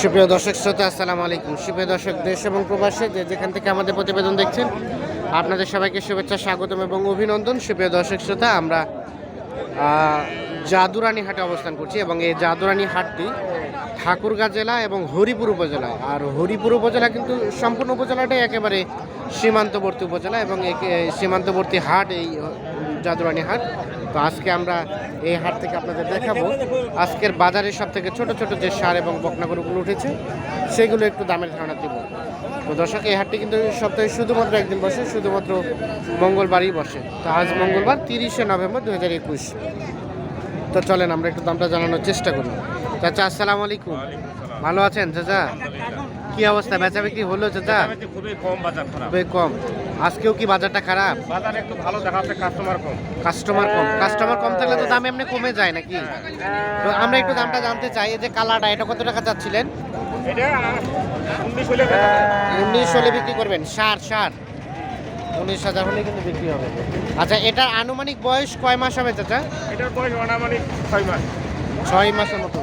সুপ্রিয় দর্শক শ্রোতা, আসসালামু আলাইকুম। সুপ্রিয় দর্শক, দেশ এবং প্রবাসে যে যেখান থেকে আমাদের প্রতিবেদন দেখছেন, আপনাদের সবাইকে শুভেচ্ছা, স্বাগতম এবং অভিনন্দন। সুপ্রিয় দর্শক শ্রোতা, আমরা জাদুরানী হাটে অবস্থান করছি এবং এই জাদুরানী হাটটি ঠাকুরগাঁ জেলা এবং হরিপুর উপজেলা। আর হরিপুর উপজেলা কিন্তু সম্পূর্ণ উপজেলাটাই একেবারে সীমান্তবর্তী উপজেলা এবং সীমান্তবর্তী হাট এই জাদুরানী হাট। তো আজকে আমরা এই হাট থেকে আপনাদের দেখাবো। আজকের বাজারে সব থেকে ছোট ছোট যে সার এবং বকনাগরগুলো উঠেছে সেগুলো একটু দামের ধারণা দেব। তো দর্শক এই হাটটি কিন্তু সপ্তাহে শুধুমাত্র একদিন বসে শুধুমাত্র মঙ্গলবারই বসে। তো আজ মঙ্গলবার তিরিশে নভেম্বর দু হাজার একুশ। তো চলেন আমরা একটু দামটা জানানোর চেষ্টা করি। চাচা আসসালামু আলাইকুম। ভালো আছেন চাচা? কি অবস্থা? বেচা বিক্রি হলো চাচা? খুবই কম বাজার খুবই কম। আজকেও কি বাজারটা খারাপ? বাজার একটু ভালো দেখাচ্ছে কাস্টমার কম। কাস্টমার কম। কাস্টমার কম থাকলে তো দাম এমনি কমে যায় নাকি? তো আমরা একটু দামটা জানতে চাই এই যে কালারটা এটা কত টাকা চাচ্ছিলেন? এটা উনিশ হলে বিক্রি করবেন। সার সার। উনিশ হাজার হলে কিন্তু বিক্রি হবে। আচ্ছা এটার আনুমানিক বয়স কয় মাস হবে চাচা? এটার বয়স অনামানিক ছয় মাস। ছয় মাসের মতো।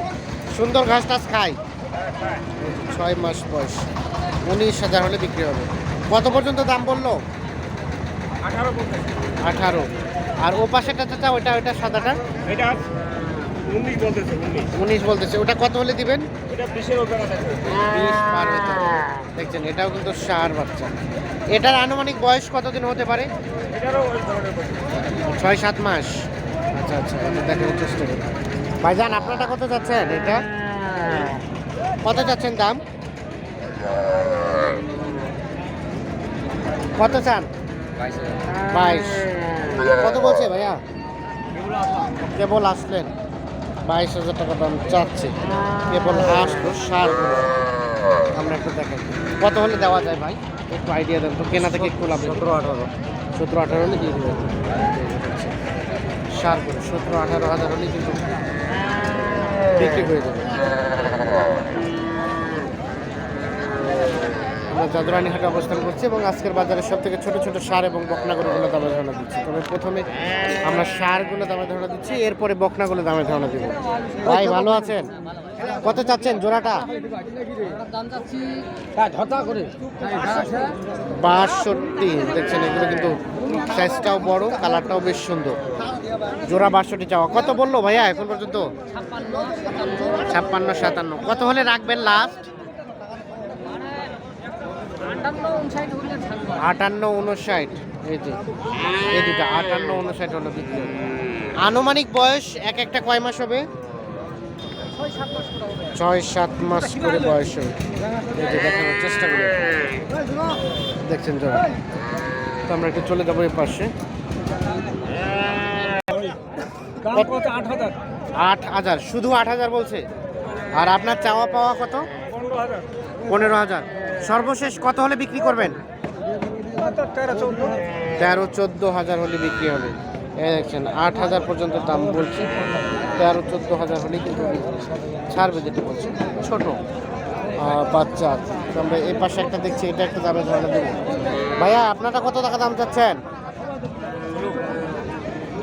সুন্দর ঘাস টাস খায়। ছয় মাস বয়স। উনিশ হাজার হলে বিক্রি হবে। কত পর্যন্ত দাম বলল? আঠারো আঠারো। আর ও পাশেটা চাচা ওইটা ওইটা সাদাটা? এটা উনিশ বলতেছে উনিশ। উনিশ বলতেছে। ওটা কত হলে দিবেন। দেখছেন এটাও কিন্তু সার বাচ্চা। এটার আনুমানিক বয়স কতদিন হতে পারে। ছয় সাত মাস। আচ্ছা আচ্ছা এটা দেখার চেষ্টা করি। ভাইজান আপনারটা কত যাচ্ছেন? এটা? কত যাচ্ছেন দাম? কত চান? বাইশ কত বলছে ভাইয়া? কেবল আসলেন। বাইশ হাজার টাকা দাম চাচ্ছে। কেবল আসলো সার আমরা একটু দেখাই কত হলে দেওয়া যায় ভাই? একটু আইডিয়া দেন তো কেনা থেকে একটু লাভ সতেরো আঠারো। সতেরো আঠারো হলে দিয়ে দেবেন। সার করে সতেরো আঠারো হাজার হলে কিন্তু বিক্রি হয়ে যাবে। আমরা জাদুরানি হাটে অবস্থান করছি এবং আজকের বাজারে সব থেকে ছোট ছোট সার এবং বকনাগুলো দামে ধারণা দিচ্ছি। তবে প্রথমে আমরা সারগুলো দামে ধারণা দিচ্ছি, এরপরে বকনাগুলো দামে ধারণা দিব। ভাই, ভালো আছেন? কত চাচ্ছেন জোড়াটা? বাষট্টি। দেখছেন, এগুলো কিন্তু সাইজটাও বড় কালারটাও বেশ সুন্দর। জোড়া বাষট্টি চাওয়া। কত বলল ভাইয়া এখন পর্যন্ত? ছাপ্পান্ন সাতান্ন। কত হলে রাখবেন লাস্ট আটান্ন উনষাট এই দুটা আটান্ন উনষাট হলো আনুমানিক বয়স এক একটা কয় মাস হবে? ছয় সাত মাস করে বয়স হবে। দেখানোর চেষ্টা করি। দেখছেন তো আমরা একটু চলে যাব এই পাশে। আট হাজার, শুধু আট হাজার বলছে? আর আপনার চাওয়া পাওয়া কত? পনেরো হাজার। সর্বশেষ কত হলে বিক্রি করবেন? তেরো, চোদ্দ হাজার হলে বিক্রি হবে। দেখছেন, আট হাজার পর্যন্ত দাম বলছে। তেরো, চোদ্দ হাজার হলে কিন্তু ছাড়বে যেটি বলছে। ছোট। বাচ্চা। আমরা এই পাশে একটা দেখছি, এটা একটা দামে ধারণা দেবো। ভাইয়া আপনারা কত টাকা দাম চাচ্ছেন?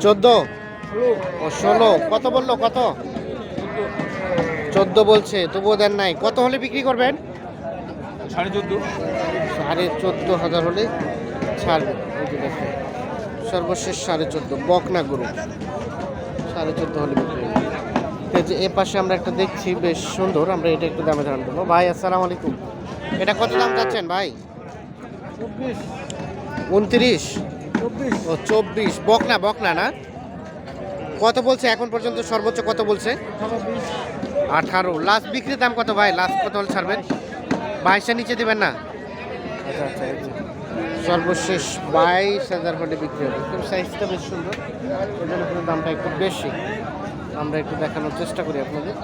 চোদ্দ? ও, ষোলো। কত বলল? কত? চোদ্দ বলছে, তবুও দেন নাই। কত হলে বিক্রি করবেন? সাড়ে চোদ্দ? সাড়ে চোদ্দ হাজার হলে ছাড়বে সর্বশেষ সাড়ে চোদ্দ বকনা গরু। সাড়ে চোদ্দ হলে বিক্রি যে এ পাশে আমরা একটা দেখছি বেশ সুন্দর আমরা এটা একটু দামে ধারণ করব। ভাই আসসালামু আলাইকুম। এটা কত দাম চাচ্ছেন ভাই? উনত্রিশ? ও চব্বিশ। বকনা বকনা না? কত বলছে এখন পর্যন্ত? সর্বোচ্চ কত বলছে? আঠারো লাস্ট বিক্রির দাম কত ভাই? লাস্ট কত হলে ছাড়বেন? বাইশের নিচে দেবেন না? আচ্ছা আচ্ছা সর্বশেষ বাইশ হাজার হলে বিক্রি হবে। কিন্তু সাইজটা বেশ সুন্দর। ওই জন্য কিন্তু দামটা একটু বেশি। আমরা একটু দেখানোর চেষ্টা করি আপনাদের।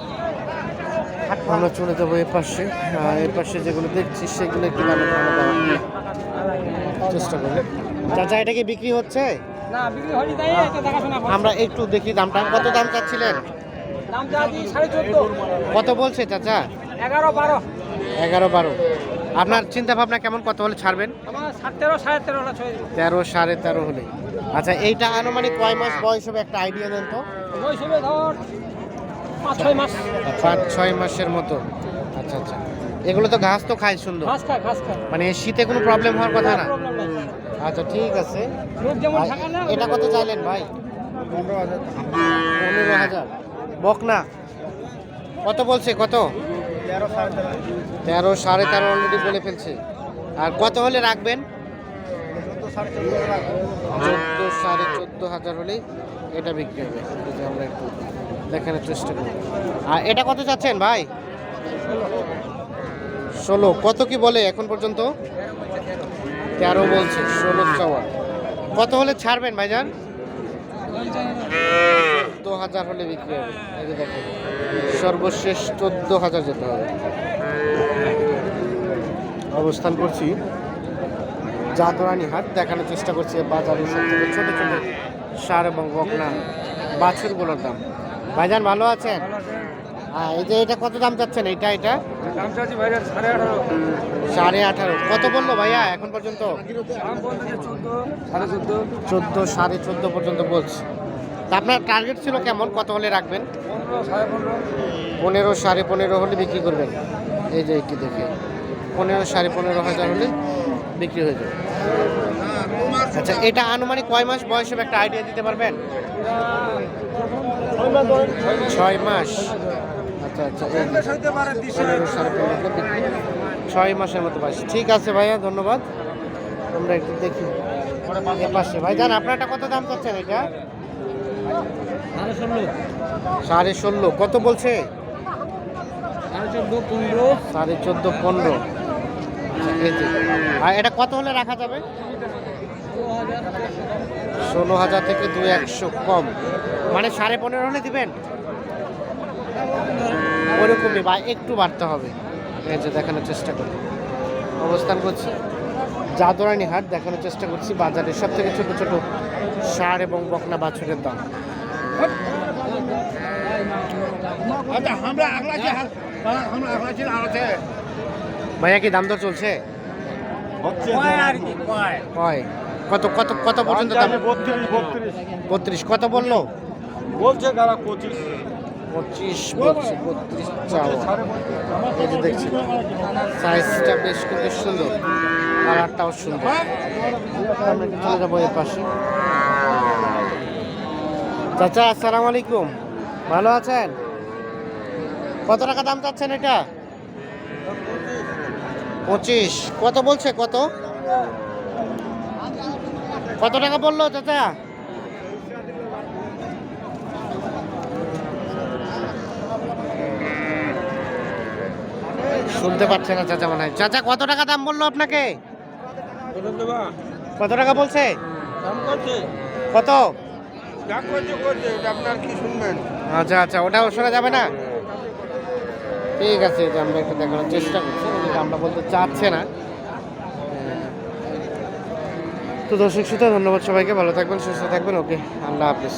আমরা চলে যাব এ পাশে। আর এ পাশে যেগুলো দেখছি সেগুলো একটু ধারণা চেষ্টা করি। চাচা এটা কি বিক্রি হচ্ছে? না বিক্রি হয়নি তাই এটা দেখাশোনা করছি। আমরা একটু দেখি দামটা। কত দাম চাচ্ছিলেন? কত বলছে চাচা? এগারো বারো। এগারো বারো। আপনার চিন্তা ভাবনা কেমন? কত হলে ছাড়বেন? তেরো সাড়ে তেরো হলে আচ্ছা এইটা আনুমানিক কয় মাস বয়স হবে একটা আইডিয়া দেন তো? পাঁচ ছয় মাস। পাঁচ ছয় মাসের মতো। আচ্ছা আচ্ছা। এগুলো তো ঘাস তো খায় সুন্দর। মানে শীতে কোনো প্রবলেম হওয়ার কথা না? আচ্ছা ঠিক আছে। না এটা কত চাইলেন ভাই? পনেরো হাজার। পনেরো হাজার। বকনা। কত বলছে? কত? তেরো সাড়ে তেরো। অলরেডি বলে ফেলছে। আর কত হলে রাখবেন? চোদ্দ সাড়ে চোদ্দ হাজার হলেই এটা বিক্রি হবে। আমরা একটু দেখানোর চেষ্টা করি। আর এটা কত চাচ্ছেন ভাই? ষোলো। কত কি বলে এখন পর্যন্ত? তেরো বলছে ষোলো চাওয়া। কত হলে ছাড়বেন ভাইজান? চোদ্দ হাজার হলে বিক্রি হবে। এই যে দেখেন। সর্বশেষ চোদ্দ হাজার যেতে হবে। অবস্থান করছি। জাদরানি হাট দেখানোর চেষ্টা করছি বাজারে সব থেকে ছোট ছোট সার এবং বকনা বাছুরগুলোর দাম। ভাইজান ভালো আছেন? হ্যাঁ এই যে এটা কত দাম চাচ্ছেন? এটা এটা? দাম চাচ্ছি ভাইরা সাড়ে আঠারো। কত বলল ভাইয়া এখন পর্যন্ত? চোদ্দ সাড়ে চোদ্দ। চোদ্দ সাড়ে চোদ্দ পর্যন্ত বলছে। তা আপনার টার্গেট ছিল কেমন? কত হলে রাখবেন? পনেরো সাড়ে পনেরো হলে বিক্রি করবেন। এই যে একটি দেখে। পনেরো সাড়ে পনেরো হাজার হলে বিক্রি হয়ে যাবে। আচ্ছা এটা আনুমানিক কয় মাস বয়স হবে একটা আইডিয়া দিতে পারবেন? ছয় মাস। আচ্ছা আচ্ছা ছয় মাসের মতো বয়স। ঠিক আছে ভাইয়া, ধন্যবাদ। আমরা একটু দেখি। পাশে। ভাই, জান, আপনারটা কত দাম চাচ্ছেন এটা? সাড়ে ষোলো। কত বলছে? সাড়ে চোদ্দ পনেরো। আর এটা কত হলে রাখা যাবে? ষোলো হাজার থেকে দুই একশো কম। মানে সাড়ে পনেরো হলে দিবেন? ওরকমই বা একটু বাড়তে হবে। এই যে দেখানোর চেষ্টা করি। অবস্থান করছি জাদরানি হাট। দেখানোর চেষ্টা করছি বাজারে সব থেকে ছোটো ছোটো সার এবং বকনা বাছুরের দাম। ভাইয়া কি দাম দর চলছে? আর কি কয়? কয়? কত কত কত পর্যন্ত দাম? বত্রিশ কত বলল? বলছে পঁচিশ? পঁচিশ বত্রিশ চাওয়া দেখছি সাইজটা বেশ কিন্তু সুন্দর। কালারটাও সুন্দর চলে যাব এর পাশে। চাচা আসসালামু আলাইকুম। ভালো আছেন? কত টাকা দাম চাচ্ছেন এটা? পঁচিশ। কত বলছে? কত? কত টাকা বলল চাচা? শুনতে পাচ্ছে না চাচা মনে হয়। চাচা কত টাকা দাম বলল আপনাকে? কত টাকা বলছে? কত? যা করছে, এটা আপনার কি আচ্ছা আচ্ছা ওটাও শোনা যাবে না? ঠিক আছে যে আমরা একটু দেখানোর চেষ্টা করছি আমরা বলতে চাচ্ছে না। তো দর্শক শ্রোতা, ধন্যবাদ সবাইকে, ভালো থাকবেন, সুস্থ থাকবেন, ওকে, আল্লাহ হাফিজ।